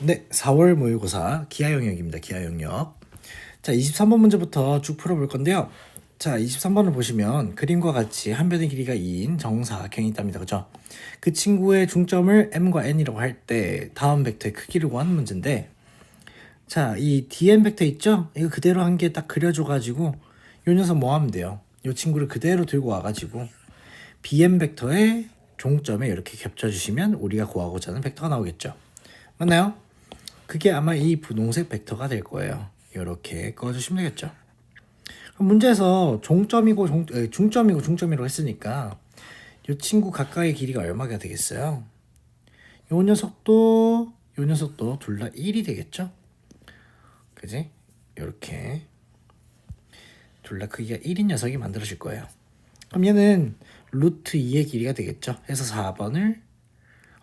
네, 4월 모의고사 기하 영역입니다. 기하 영역. 자, 23번 문제부터 쭉 풀어볼 건데요. 자, 23번을 보시면 그림과 같이 한 변의 길이가 2인 정사각형이 있답니다. 그죠? 그 친구의 중점을 m과 n이라고 할 때 다음 벡터의 크기를 구하는 문제인데 자, 이 dn 벡터 있죠? 이거 그대로 한 개 딱 그려줘가지고 요 녀석 뭐 하면 돼요? 요 친구를 그대로 들고 와가지고 bn 벡터의 종점에 이렇게 겹쳐주시면 우리가 구하고자 하는 벡터가 나오겠죠. 맞나요? 그게 아마 이 분홍색 벡터가 될 거예요. 이렇게 꺼주시면 되겠죠. 문제에서 종점이고 종, 에, 중점이고 중점이라고 했으니까 이 친구 각각의 길이가 얼마가 되겠어요? 요 녀석도 요 녀석도 둘 다 1이 되겠죠? 그지? 이렇게 둘 다 크기가 1인 녀석이 만들어질 거예요. 그럼 얘는 루트 2의 길이가 되겠죠? 해서 4번을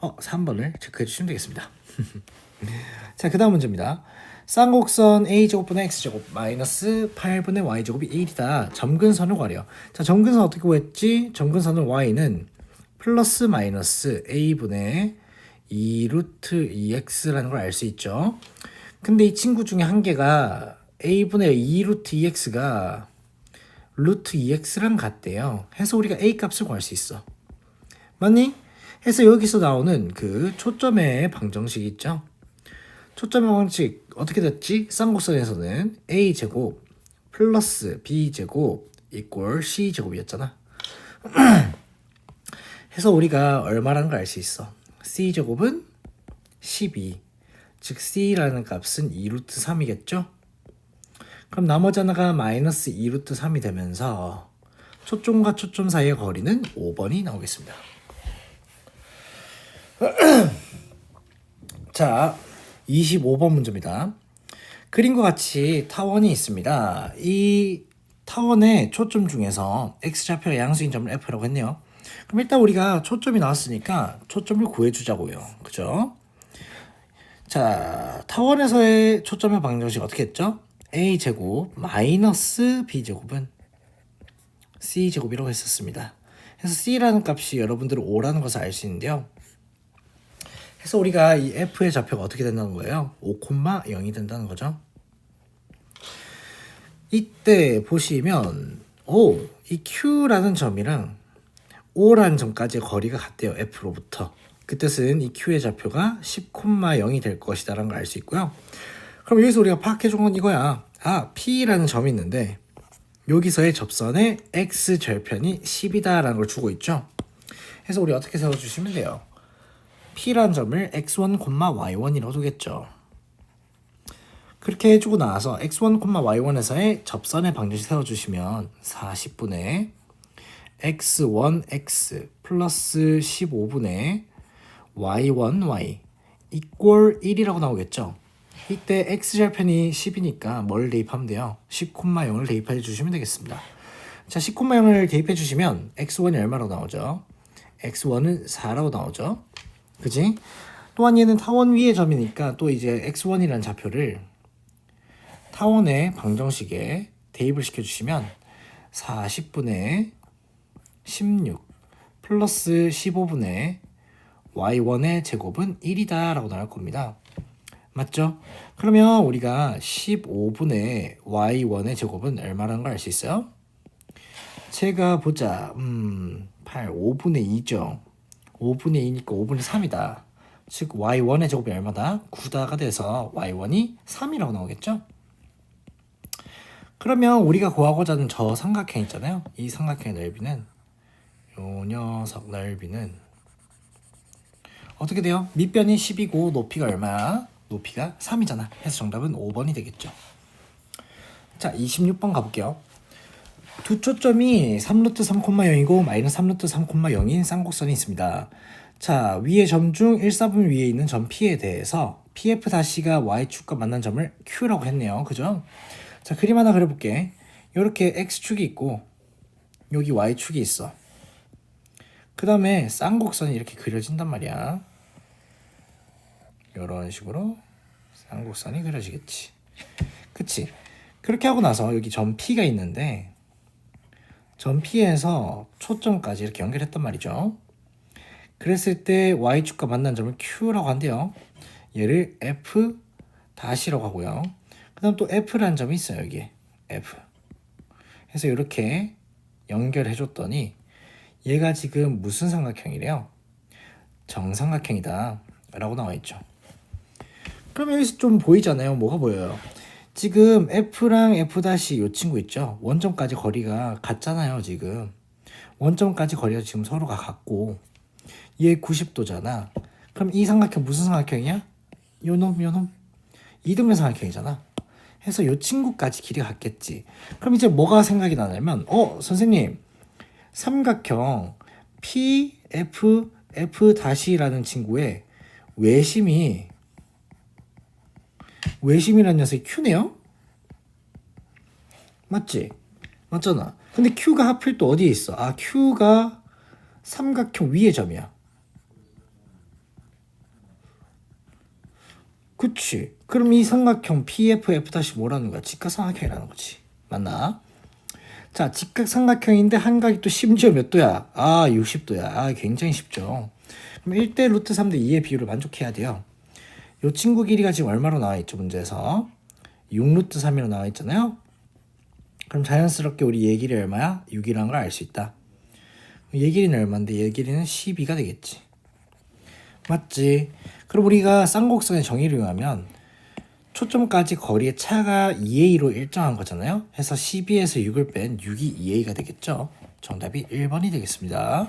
어 3번을 체크해 주시면 되겠습니다. 자, 그 다음 문제입니다. 쌍곡선 a제곱분의 x제곱 마이너스 8분의 y제곱이 1이다. 점근선을 구하려. 자, 점근선 어떻게 구했지? 점근선은 y는 플러스 마이너스 a분의 2 루트 2x라는 걸 알 수 있죠. 근데 이 친구 중에 한 개가 a분의 2 루트 2x가 루트 2x랑 같대요. 해서 우리가 a 값을 구할 수 있어. 맞니? 해서 여기서 나오는 그 초점의 방정식 있죠? 초점의 방정식 어떻게 됐지? 쌍곡선에서는 a 제곱 플러스 b 제곱 이꼴 c 제곱이었잖아. 해서 우리가 얼마라는 걸 알 수 있어. c 제곱은 12. 즉 c라는 값은 2루트 3이겠죠? 그럼 나머지 하나가 마이너스 2루트 3이 되면서 초점과 초점 사이의 거리는 5번이 나오겠습니다. 자, 25번 문제입니다. 그림과 같이 타원이 있습니다. 이 타원의 초점 중에서 x좌표 양수인 점을 f라고 했네요. 그럼 일단 우리가 초점이 나왔으니까 초점을 구해주자고요. 그죠? 자, 타원에서의 초점의 방정식 어떻게 했죠? A제곱 마이너스 b제곱은 c제곱이라고 했었습니다. 그래서 c라는 값이 여러분들은 5라는 것을 알 수 있는데요. 그래서 우리가 이 f의 좌표가 어떻게 된다는 거예요? 5,0이 된다는 거죠. 이때 보시면 오, 이 q라는 점이랑 5라는 점까지의 거리가 같대요. f로부터. 그 뜻은 이 q의 좌표가 10,0이 될 것이다라는 걸 알 수 있고요. 그럼 여기서 우리가 파악해 준 건 이거야. 아, p라는 점이 있는데 여기서의 접선의 x 절편이 10이다라는 걸 주고 있죠. 그래서 우리 어떻게 세워 주시면 돼요. P라는 점을 x1, y1이라고 두겠죠. 그렇게 해주고 나서 x1, y1에서의 접선의 방정식 세워주시면 40분의 x1x 플러스 15분의 y1y 이꼴 1이라고 나오겠죠. 이때 x절편이 10이니까 뭘 대입하면 돼요? 10,0을 대입해 주시면 되겠습니다. 자, 10,0을 대입해 주시면 x1이 얼마라고 나오죠? x1은 4라고 나오죠. 그지? 또한 얘는 타원 위의 점이니까 또 이제 x1이라는 좌표를 타원의 방정식에 대입을 시켜주시면 40분의 16 플러스 15분의 y1의 제곱은 1이다 라고 나올 겁니다. 맞죠? 그러면 우리가 15분의 y1의 제곱은 얼마라는 걸 알 수 있어요? 제가 보자. 음, 8, 5분의 2죠. 5분의 2니까 5분의 3이다. 즉 y1의 제곱이 얼마다? 9다가 돼서 y1이 3이라고 나오겠죠? 그러면 우리가 구하고자 하는 저 삼각형 있잖아요. 이 삼각형의 넓이는 요 녀석 넓이는 어떻게 돼요? 밑변이 10이고 높이가 얼마야? 높이가 3이잖아. 해서 정답은 5번이 되겠죠. 자, 26번 가볼게요. 두 초점이 3루트 3,0이고 마이너스 3루트 3,0인 쌍곡선이 있습니다. 자, 위의 점 중 1, 4분 위에 있는 점 P에 대해서 PF 다시가 Y축과 만난 점을 Q라고 했네요. 그죠? 자, 그림 하나 그려볼게. 이렇게 X축이 있고 여기 Y축이 있어. 그 다음에 쌍곡선이 이렇게 그려진단 말이야. 이런 식으로 쌍곡선이 그려지겠지. 그치? 그렇게 하고 나서 여기 점 P가 있는데 점 P에서 초점까지 이렇게 연결했단 말이죠. 그랬을 때 y축과 만난 점을 q라고 한대요. 얘를 f 다시라고 하고요. 그 다음 또 f라는 점이 있어요 여기 f. 해서 이렇게 연결해 줬더니 얘가 지금 무슨 삼각형이래요? 정삼각형이다 라고 나와 있죠. 그럼 여기서 좀 보이잖아요. 뭐가 보여요? 지금 F랑 F 다시 요 친구 있죠? 원점까지 거리가 같잖아요, 지금. 원점까지 거리가 지금 서로가 같고 얘 90도잖아. 그럼 이 삼각형 무슨 삼각형이야? 요놈 요놈 이등변 삼각형이잖아. 해서 요 친구까지 길이가 같겠지. 그럼 이제 뭐가 생각이 나냐면 어, 선생님. 삼각형 PF F 다시라는 친구의 외심이 외심이라는 녀석이 Q네요? 맞지? 맞잖아. 근데 Q가 하필 또 어디에 있어? 아, Q가 삼각형 위의 점이야. 그치. 그럼 이 삼각형 PFF 다시 뭐라는 거야? 직각삼각형이라는 거지. 맞나? 자, 직각삼각형인데 한각이 또 심지어 몇 도야? 아, 60도야. 아, 굉장히 쉽죠. 그럼 1대 루트 3대 2의 비율을 만족해야 돼요. 요 친구 길이가 지금 얼마로 나와 있죠, 문제에서? 6루트 3이로 나와 있잖아요. 그럼 자연스럽게 우리 얘 길이 얼마야? 6이라는 걸 알 수 있다. 얘 길이는 얼마인데 얘 길이는 12가 되겠지. 맞지? 그럼 우리가 쌍곡선의 정의를 이용하면 초점까지 거리의 차가 2a로 일정한 거잖아요. 해서 12에서 6을 뺀 6이 2a가 되겠죠. 정답이 1번이 되겠습니다.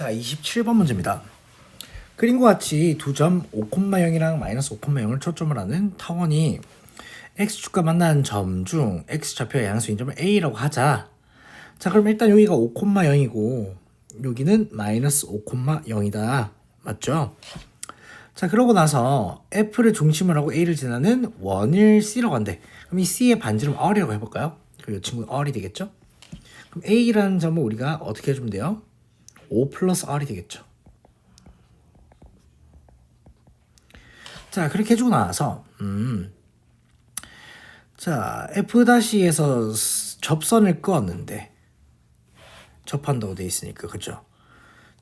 자, 27번 문제입니다. 그림과 같이 두 점 5,0이랑 마이너스 5,0을 초점을 하는 타원이 x축과 만나는 점중 x좌표의 양수인 점을 a라고 하자. 자, 그럼 일단 여기가 5,0이고 여기는 마이너스 5,0이다. 맞죠? 자, 그러고 나서 f를 중심으로 하고 a를 지나는 원을 c라고 한대. 그럼 이 c의 반지름 r이라고 해볼까요? 그럼 이 친구는 r이 되겠죠? 그럼 a라는 점을 우리가 어떻게 해주면 돼요? 5 플러스 r이 되겠죠. 자, 그렇게 해주고 나서, 음, 자, f-에서 접선을 끄었는데, 접한다고 돼 있으니까, 그죠?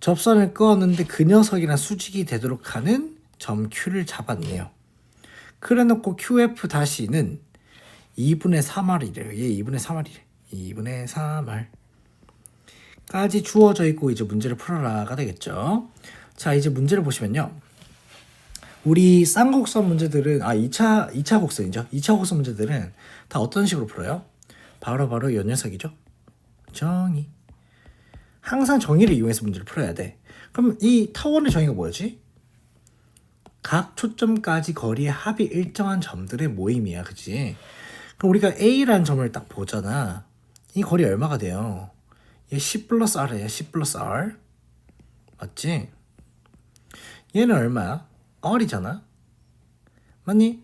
접선을 끄었는데 그 녀석이랑 수직이 되도록 하는 점 Q를 잡았네요. 그래 놓고 QF-는 2분의 3R이래요. 얘 2분의 3R이래. 2분의 3R. 까지 주어져 있고 이제 문제를 풀어라가 되겠죠. 자, 이제 문제를 보시면요. 우리 쌍곡선 문제들은 아 2차 2차 곡선이죠. 2차 곡선 문제들은 다 어떤 식으로 풀어요? 바로 바로 요 녀석이죠. 정의. 항상 정의를 이용해서 문제를 풀어야 돼. 그럼 이 타원의 정의가 뭐였지? 각 초점까지 거리의 합이 일정한 점들의 모임이야, 그치? 그럼 우리가 A라는 점을 딱 보잖아. 이 거리 얼마가 돼요? 얘10 플러스 R이야, 10 플러스 R. 맞지? 얘는 얼마야? R이잖아. 맞니?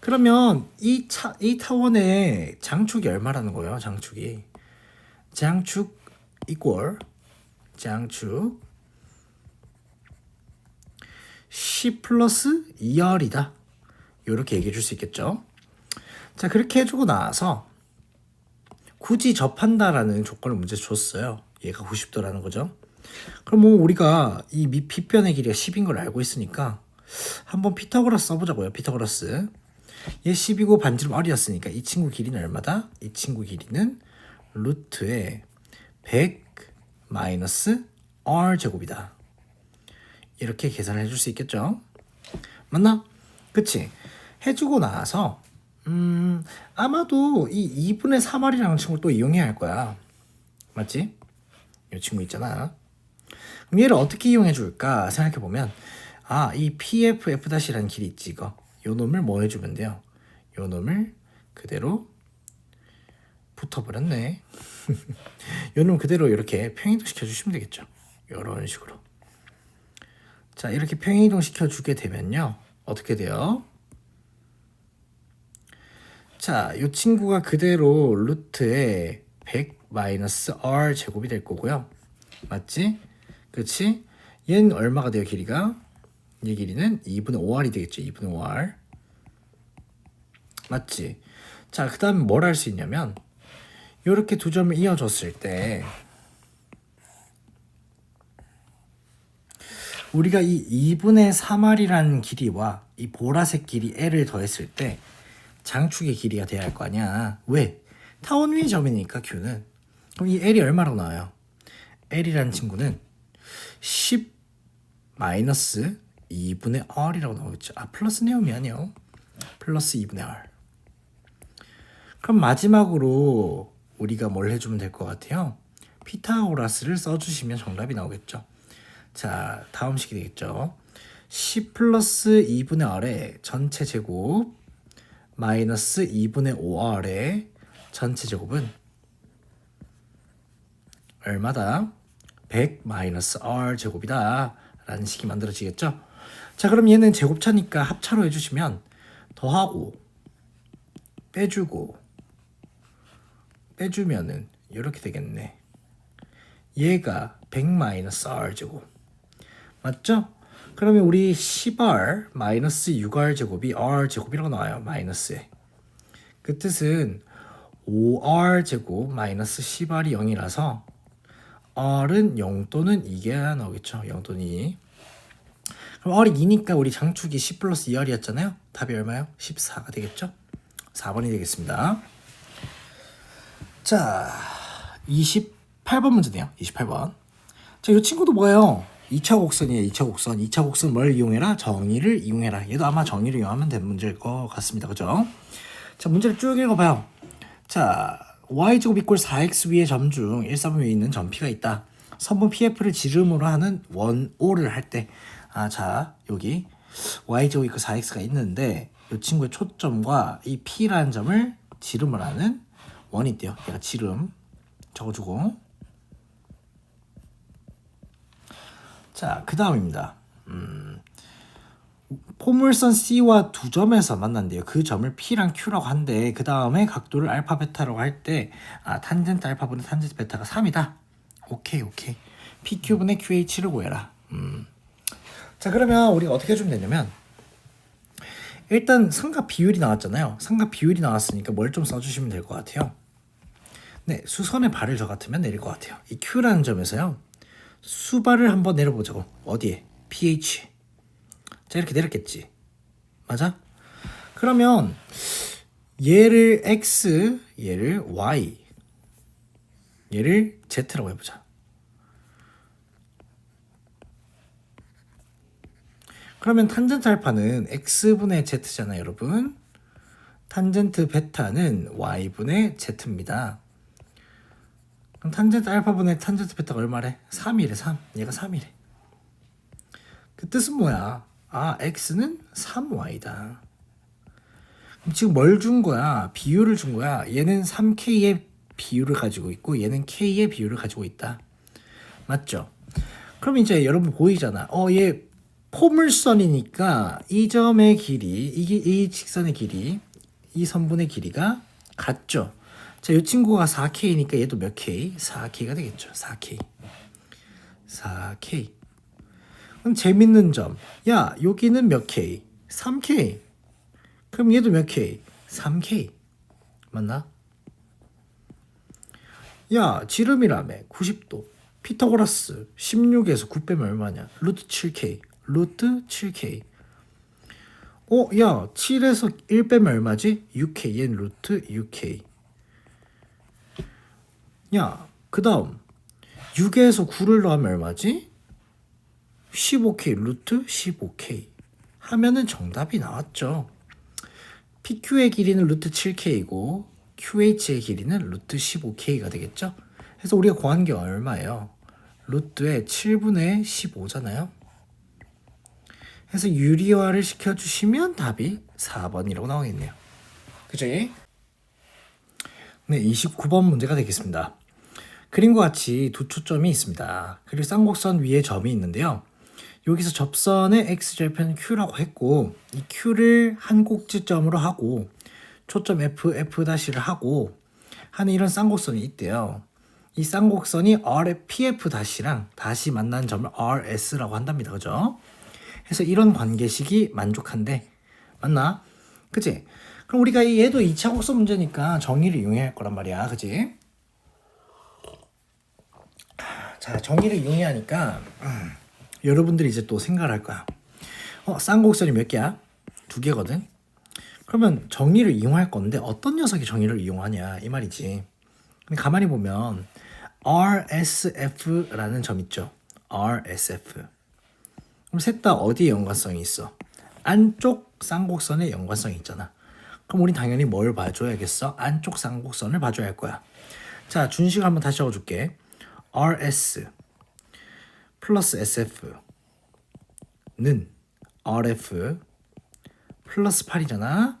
그러면 이 차, 이 타원의 장축이 얼마라는 거예요? 장축이. 장축 equal 장축 10 플러스 2R이다. 이렇게 얘기해 줄 수 있겠죠. 자, 그렇게 해주고 나서 굳이 접한다라는 조건을 문제 줬어요. 얘가 90도라는 거죠. 그럼 뭐 우리가 이 밑변의 길이가 10인 걸 알고 있으니까 한번 피타고라스 써보자고요. 피타고라스. 얘 10이고 반지름 R이었으니까 이 친구 길이는 얼마다? 이 친구 길이는 루트에 100 마이너스 R 제곱이다. 이렇게 계산을 해줄 수 있겠죠? 맞나? 그치? 해주고 나서 음 아마도 이 2분의 3R이라는 친구를 또 이용해야 할 거야. 맞지? 이 친구 있잖아. 그럼 얘를 어떻게 이용해 줄까 생각해 보면 아 이 PFF-라는 길이 있지 이거 요 놈을 뭐 해주면 돼요? 요 놈을 그대로 붙어버렸네. 요 놈 그대로 이렇게 평행이동 시켜주시면 되겠죠. 이런 식으로. 자 이렇게 평행이동 시켜주게 되면요 어떻게 돼요? 자, 이 친구가 그대로 루트에 100 마이너스 r 제곱이 될 거고요. 맞지? 그렇지? 얘는 얼마가 돼요, 길이가? 얘 길이는 2분의 5r이 되겠죠. 2분의 5r. 맞지? 자, 그 다음에 뭘 할 수 있냐면 이렇게 두 점을 이어줬을 때 우리가 이 2분의 3r이라는 길이와 이 보라색 길이 l을 더했을 때 장축의 길이가 돼야 할 거 아니야. 왜? 타원 위의 점이니까 q는. 그럼 이 l이 얼마로 나와요? l이라는 친구는 10 마이너스 2분의 r이라고 나오겠죠. 아 플러스네요 미안해요. 플러스 2분의 r. 그럼 마지막으로 우리가 뭘 해주면 될 것 같아요? 피타고라스를 써주시면 정답이 나오겠죠. 자, 다음 식이 되겠죠. 10 플러스 2분의 r의 전체 제곱 마이너스 2분의 5r의 전체 제곱은 얼마다? 100 마이너스 r 제곱이다 라는 식이 만들어지겠죠. 자, 그럼 얘는 제곱차니까 합차로 해주시면 더하고 빼주고 빼주면은 이렇게 되겠네. 얘가 100 마이너스 r 제곱 맞죠? 그러면 우리 10r 마이너스 6r 제곱이 r 제곱이라고 나와요. 마이너스에. 그 뜻은 5r 제곱 마이너스 10r이 0이라서 r은 0 또는 2가 나오겠죠. 0 또는 2. 그럼 r이 2니까 우리 장축이 10 플러스 2r이었잖아요. 답이 얼마요? 14가 되겠죠? 4번이 되겠습니다. 자, 28번 문제네요. 28번. 자, 이 친구도 뭐예요? 2차 곡선이에요. 2차 곡선. 2차 곡선 뭘 이용해라? 정의를 이용해라. 얘도 아마 정의를 이용하면 되는 문제일 것 같습니다. 그죠? 자, 문제를 쭉 읽어봐요. 자, y제곱 이꼴 4x 위의 점 중 1, 4분 위에 있는 점 P가 있다. 선분 PF를 지름으로 하는 원 O를 할 때, 아, 자, 여기 y제곱 이꼴 4x가 있는데, 이 친구의 초점과 이 P라는 점을 지름을 하는 원이 있대요. 얘가 지름 적어주고. 자, 그 다음입니다. 음, 포물선 C와 두 점에서 만난대요. 그 점을 P랑 Q라고 한데 그 다음에 각도를 알파 베타라고 할 때 아, 탄젠트 알파분의 탄젠트 베타가 3이다. 오케이 오케이. PQ분의 QH를 구해라. 음. 자 그러면 우리가 어떻게 해주면 되냐면 일단 삼각 비율이 나왔잖아요. 삼각 비율이 나왔으니까 뭘 좀 써주시면 될 것 같아요. 네, 수선의 발을 저 같으면 내릴 것 같아요. 이 Q라는 점에서요. 수발을 한번 내려보자고. 어디에? pH. 자, 이렇게 내렸겠지. 맞아? 그러면 얘를 x, 얘를 y, 얘를 z라고 해보자. 그러면 탄젠트 알파는 x분의 z잖아요, 여러분. 탄젠트 베타는 y분의 z입니다. 그럼 탄젠트 알파분의 탄젠트 베타가 얼마래? 3이래 3 얘가 3이래 그 뜻은 뭐야? 아 x는 3y다 그럼 지금 뭘 준 거야? 비율을 준 거야 얘는 3k의 비율을 가지고 있고 얘는 k의 비율을 가지고 있다 맞죠? 그럼 이제 여러분 보이잖아 어얘 포물선이니까 이 점의 길이 이게 이 직선의 길이 이 선분의 길이가 같죠 자, 이 친구가 4K니까 얘도 몇 K? 4K가 되겠죠. 4K. 4K. 그럼 재밌는 점. 야, 여기는 몇 K? 3K. 그럼 얘도 몇 K? 3K. 맞나? 야, 지름이라며. 90도. 피타고라스 16에서 9 빼면 얼마냐? 루트 7K. 루트 7K. 어, 야, 7에서 1 빼면 얼마지? 6K. 얘는 루트 6K. 야, 그 다음 6에서 9를 더하면 얼마지? 15k 루트 15k 하면은 정답이 나왔죠. PQ의 길이는 루트 7k이고 QH의 길이는 루트 15k가 되겠죠. 그래서 우리가 구한 게 얼마예요? 루트의 7분의 15잖아요. 그래서 유리화를 시켜주시면 답이 4번이라고 나오겠네요. 그죠? 네, 29번 문제가 되겠습니다. 그림과 같이 두 초점이 있습니다. 그리고 쌍곡선 위에 점이 있는데요. 여기서 접선의 x절편 q라고 했고 이 q를 한 꼭지점으로 하고 초점 f, f-를 하고 하는 이런 쌍곡선이 있대요. 이 쌍곡선이 r의 pf-랑 다시 만난 점을 rs라고 한답니다. 그죠? 그래서 이런 관계식이 만족한데 맞나? 그치? 그럼 우리가 이 얘도 2차 곡선 문제니까 정의를 이용해야 할 거란 말이야. 그치? 자, 정의를 이용해야 하니까 음, 여러분들이 이제 또 생각을 할 거야. 어, 쌍곡선이 몇 개야? 두 개거든. 그러면 정의를 이용할 건데 어떤 녀석이 정의를 이용하냐 이 말이지. 근데 가만히 보면 RSF라는 점 있죠. RSF. 그럼 셋 다 어디에 연관성이 있어? 안쪽 쌍곡선에 연관성이 있잖아. 그럼 우리 당연히 뭘 봐줘야겠어? 안쪽 쌍곡선을 봐줘야 할 거야. 자, 준식을 한번 다시 적어줄게. RS 플러스 SF는 RF 플러스 8이잖아.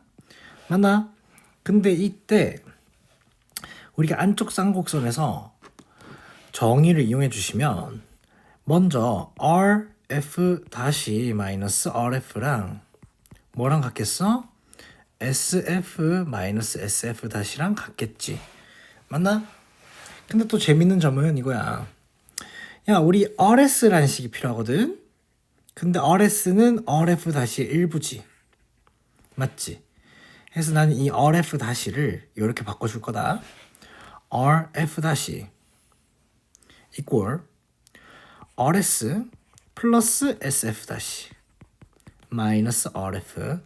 맞나? 근데 이때 우리가 안쪽 쌍곡선에서 정의를 이용해 주시면 먼저 RF 다시 마이너스 RF랑 뭐랑 같겠어? SF 마이너스 SF 다시랑 같겠지. 맞나? 근데 또 재밌는 점은 이거야. 야, 우리 RS라는 식이 필요하거든? 근데 RS는 RF 다시 일부지. 맞지? 그래서 나는 이 RF 다시를 이렇게 바꿔줄 거다. RF 다시 equal RS 플러스 SF 다시 마이너스 RF는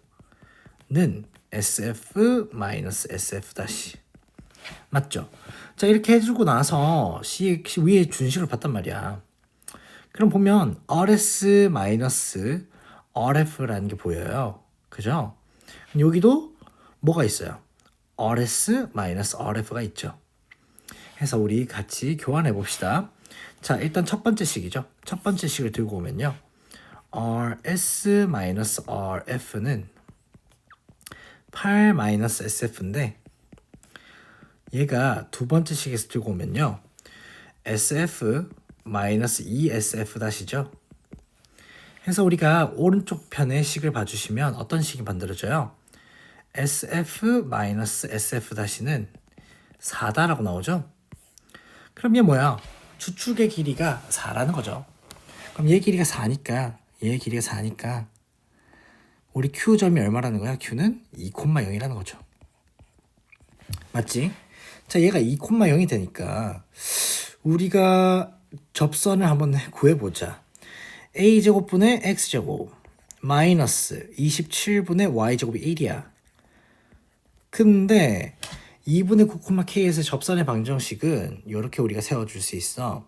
SF 마이너스 SF 다시 맞죠? 자 이렇게 해주고 나서 C 위에 준식을 봤단 말이야. 그럼 보면 RS 마이너스 RF라는 게 보여요. 그죠? 여기도 뭐가 있어요? RS 마이너스 RF가 있죠. 해서 우리 같이 교환해 봅시다. 자, 일단 첫 번째 식이죠. 첫 번째 식을 들고 오면요. RS 마이너스 RF는 8 마이너스 SF인데 얘가 두 번째 식에서 들고 오면요. SF 마이너스 2SF 다시죠. 해서 우리가 오른쪽 편의 식을 봐주시면 어떤 식이 만들어져요? SF 마이너스 SF 다시는 4다라고 나오죠? 그럼 얘 뭐야? 추측의 길이가 4라는 거죠. 그럼 얘 길이가 4니까 얘 길이가 4니까 우리 Q점이 얼마라는 거야? Q는 2,0이라는 거죠. 맞지? 자, 얘가 2,0이 되니까 우리가 접선을 한번 구해보자. a제곱분의 x제곱 마이너스 27분의 y제곱이 1이야. 근데 2분의 9,k에서 접선의 방정식은 이렇게 우리가 세워줄 수 있어.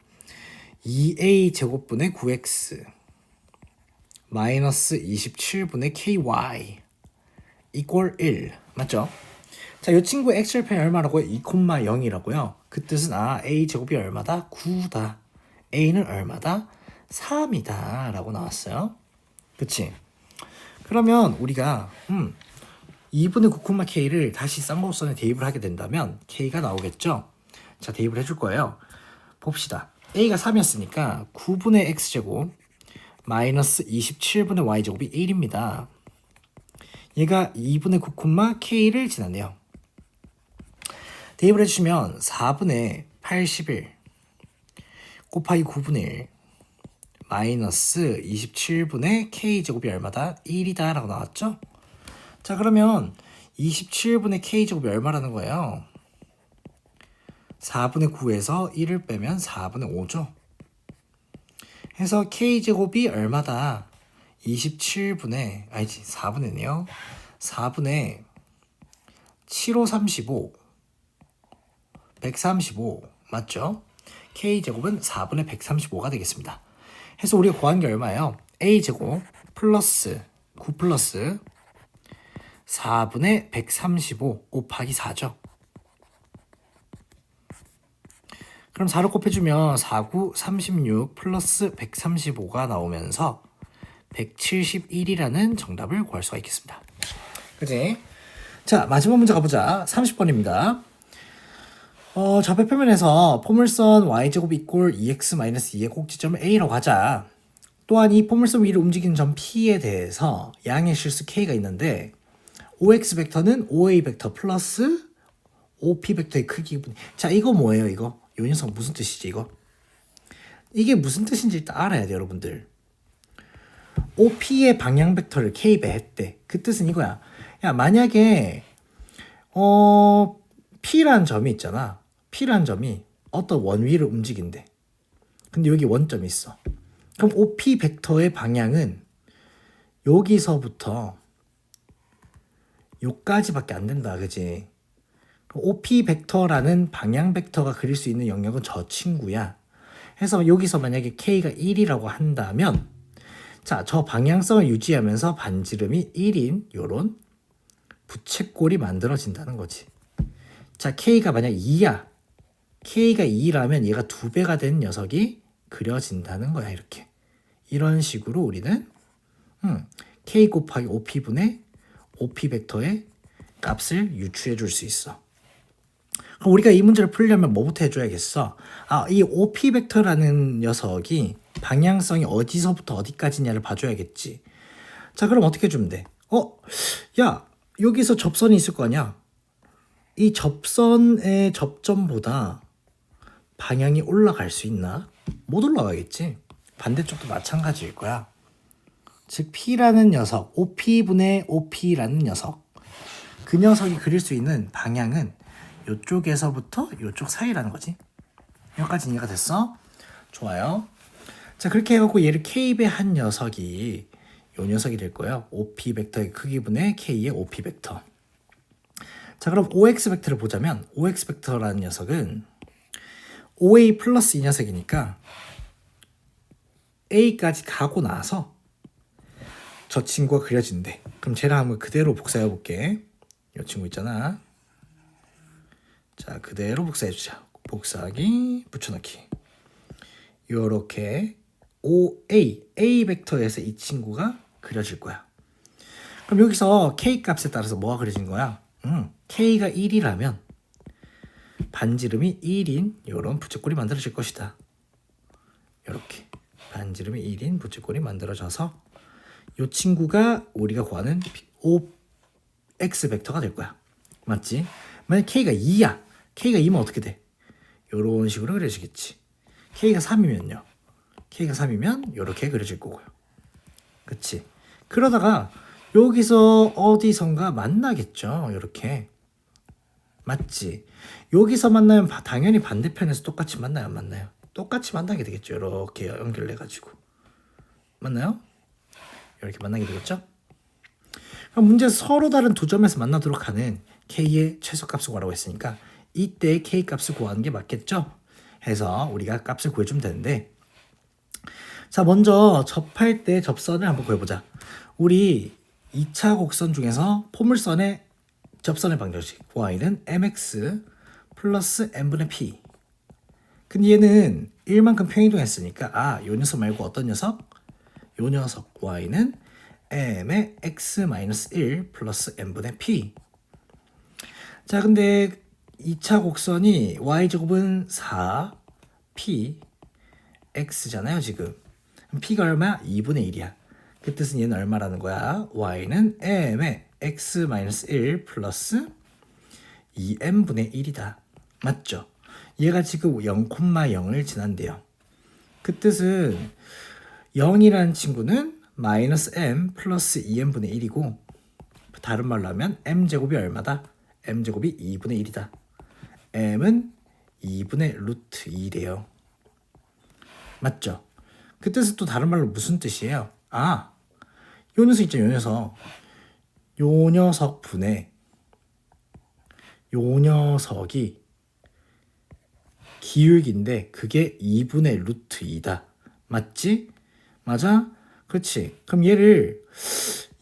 2a 제곱분의 9x 마이너스 27분의 ky 이꼴 1 맞죠? 자, 이 친구 x절편이 얼마라고요? 2,0이라고요. 그 뜻은 아 a 제곱이 얼마다? 9다. a는 얼마다? 3이다 라고 나왔어요. 그치? 그러면 우리가 음 2분의 9, k를 다시 쌍곡선에 대입을 하게 된다면 k가 나오겠죠? 자 대입을 해줄 거예요. 봅시다. a가 3이었으니까 9분의 x제곱 마이너스 27분의 y제곱이 1입니다. 얘가 2분의 9, k를 지났네요. 대입을 해주시면 4분의 81 곱하기 9분의 1 마이너스 27분의 k제곱이 얼마다? 1이다 라고 나왔죠? 자 그러면 27분의 k제곱이 얼마라는 거예요? 4분의 9에서 1을 빼면 4분의 5죠? 해서 k제곱이 얼마다? 27분의 아니지 4분의네요 4분의 7, 5, 35 135 맞죠? k제곱은 4분의 135가 되겠습니다. 해서 우리가 구한 게 얼마예요? a제곱 플러스 9 플러스 4분의 135 곱하기 4죠. 그럼 4를 곱해주면 4, 9, 36 플러스 135가 나오면서 171이라는 정답을 구할 수가 있겠습니다. 그지? 자, 마지막 문제 가보자. 30번입니다. 어, 좌표 표면에서 포물선 y제곱 이꼴 2x-2의 꼭지점을 A로 가자. 또한 이 포물선 위를 움직이는 점 P에 대해서 양의 실수 K가 있는데 OX 벡터는 OA 벡터 플러스 OP 벡터의 크기분. 자, 이거 뭐예요, 이거? 요 녀석 무슨 뜻이지, 이거? 이게 무슨 뜻인지 일단 알아야 돼, 여러분들. OP의 방향 벡터를 K배 했대. 그 뜻은 이거야. 야 만약에 어 P라는 점이 있잖아. P라는 점이 어떤 원위를 움직인대. 근데 여기 원점이 있어. 그럼 OP 벡터의 방향은 여기서부터 요까지밖에 안 된다. 그지? OP 벡터라는 방향 벡터가 그릴 수 있는 영역은 저 친구야. 해서 여기서 만약에 K가 1이라고 한다면 자, 저 방향성을 유지하면서 반지름이 1인 요런 부채꼴이 만들어진다는 거지. 자, K가 만약 2야. K가 2라면 얘가 두 배가 된 녀석이 그려진다는 거야, 이렇게. 이런 식으로 우리는 음, K 곱하기 OP분의 OP 벡터의 값을 유추해 줄 수 있어. 그럼 우리가 이 문제를 풀려면 뭐부터 해줘야겠어? 아, 이 OP 벡터라는 녀석이 방향성이 어디서부터 어디까지냐를 봐줘야겠지. 자, 그럼 어떻게 해주면 돼? 어, 야, 여기서 접선이 있을 거 아니야? 이 접선의 접점보다 방향이 올라갈 수 있나? 못 올라가겠지. 반대쪽도 마찬가지일 거야. 즉 P라는 녀석, OP분의 OP라는 녀석. 그 녀석이 그릴 수 있는 방향은 이쪽에서부터 이쪽 사이라는 거지. 여기까지 이해가 됐어? 좋아요. 자 그렇게 해갖고 얘를 K배 한 녀석이 요 녀석이 될 거예요. OP 벡터의 크기분의 K의 OP 벡터. 자 그럼 OX 벡터를 보자면 OX 벡터라는 녀석은 OA 플러스 이 녀석이니까 A까지 가고 나서 저 친구가 그려진대. 그럼 쟤랑 한번 그대로 복사해 볼게. 이 친구 있잖아. 자 그대로 복사해 주자. 복사하기 붙여넣기. 요렇게 OA A 벡터에서 이 친구가 그려질 거야. 그럼 여기서 K 값에 따라서 뭐가 그려진 거야? 음, K가 1이라면 반지름이 1인 이런 부채꼴이 만들어질 것이다. 이렇게 반지름이 1인 부채꼴이 만들어져서 이 친구가 우리가 구하는 O X 벡터가 될 거야. 맞지? 만약 K가 2야. K가 2면 어떻게 돼? 이런 식으로 그려지겠지. K가 3이면요. K가 3이면 이렇게 그려질 거고요. 그치? 그러다가 여기서 어디선가 만나겠죠. 이렇게. 맞지? 여기서 만나면 바- 당연히 반대편에서 똑같이 만나요, 안 만나요? 똑같이 만나게 되겠죠. 이렇게 연결해 가지고. 맞나요? 이렇게 만나게 되겠죠? 그럼 문제 서로 다른 두 점에서 만나도록 하는 k의 최소값을 구하라고 했으니까 이때 k 값을 구하는 게 맞겠죠? 해서 우리가 값을 구해주면 되는데 자 먼저 접할 때 접선을 한번 구해보자. 우리 2차 곡선 중에서 포물선의 접선의 방정식 y는 mx 플러스 n분의 p 근데 얘는 1만큼 평이동했으니까 아, 요 녀석 말고 어떤 녀석? 요 녀석 y는 m의 x-1 플러스 n분의 p 자 근데 2차 곡선이 y제곱은 4 p x잖아요 지금 그럼 p가 얼마야? 2분의 1이야 그 뜻은 얘는 얼마라는 거야? y는 m의 x-1 플러스 2m분의 1이다 맞죠? 얘가 지금 0,0을 지난대요 그 뜻은 0이라는 친구는 마이너스 m 플러스 2m분의 1이고 다른 말로 하면 m제곱이 얼마다? m제곱이 2분의 1이다. m은 2분의 루트 2래요. 맞죠? 그 뜻은 또 다른 말로 무슨 뜻이에요? 아, 요 녀석 있죠, 요 녀석. 요 녀석 분의 요 녀석이 기울기인데 그게 2분의 루트 2다. 맞지? 맞아? 그렇지. 그럼 얘를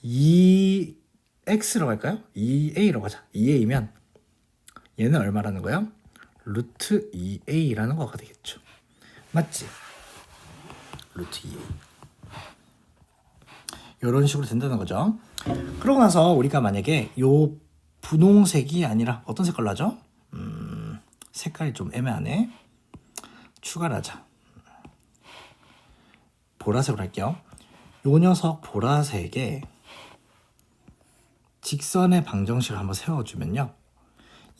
2x라고 할까요? 2a라고 하자. 2a면 얘는 얼마라는 거야? 루트 2a라는 거가 되겠죠. 맞지? 루트 2a. 이런 식으로 된다는 거죠. 그러고 나서 우리가 만약에 요 분홍색이 아니라 어떤 색깔로 하죠? 음, 색깔이 좀 애매하네. 추가를 하자. 보라색으로 할게요. 요 녀석 보라색에 직선의 방정식을 한번 세워주면요.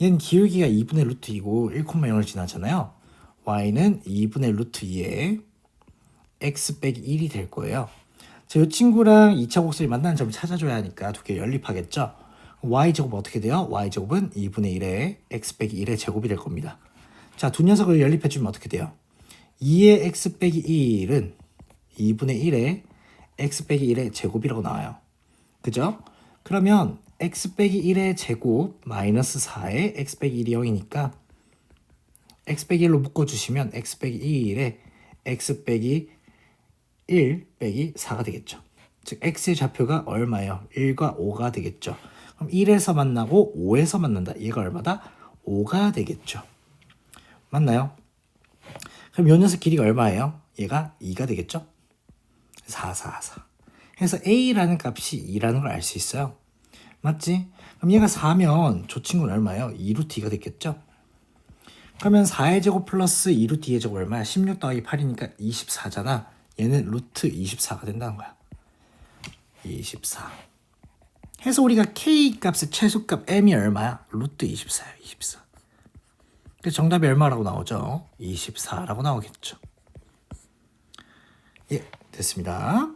얘는 기울기가 2분의 루트 2고 1,0을 지나잖아요. y는 2분의 루트 2에 x 빼기 1이 될 거예요. 자, 이 친구랑 2차 곡선이 만나는 점을 찾아줘야 하니까 두 개 연립하겠죠. y제곱 어떻게 돼요? y제곱은 2분의 1의 x 빼기 1의 제곱이 될 겁니다. 자, 두 녀석을 연립해 주면 어떻게 돼요? 2의 x 빼기 1은 2분의 1의 x 빼기 1의 제곱이라고 나와요. 그죠? 그러면 x 빼기 1의 제곱 마이너스 4의 x 빼기 1이 0이니까 x 빼기 1로 묶어주시면 x 빼기 2의 x 빼기 1 빼기 4가 되겠죠. 즉 x의 좌표가 얼마예요? 1과 5가 되겠죠. 그럼 1에서 만나고 5에서 만난다. 얘가 얼마다? 5가 되겠죠. 맞나요? 그럼 요 녀석 길이가 얼마예요? 얘가 2가 되겠죠? 4, 4, 4. 그래서 a라는 값이 2라는 걸 알 수 있어요. 맞지? 그럼 얘가 4면 저 친구는 얼마예요? 2루트 2가 됐겠죠? 그러면 4의 제곱 플러스 2루트 2의 제곱 얼마야? 16 더하기 8이니까 24잖아. 얘는 루트 24가 된다는 거야. 24. 해서 우리가 k 값의 최소값 m이 얼마야? 루트 24야. 24. 그래서 정답이 얼마라고 나오죠? 24라고 나오겠죠. 예, 됐습니다.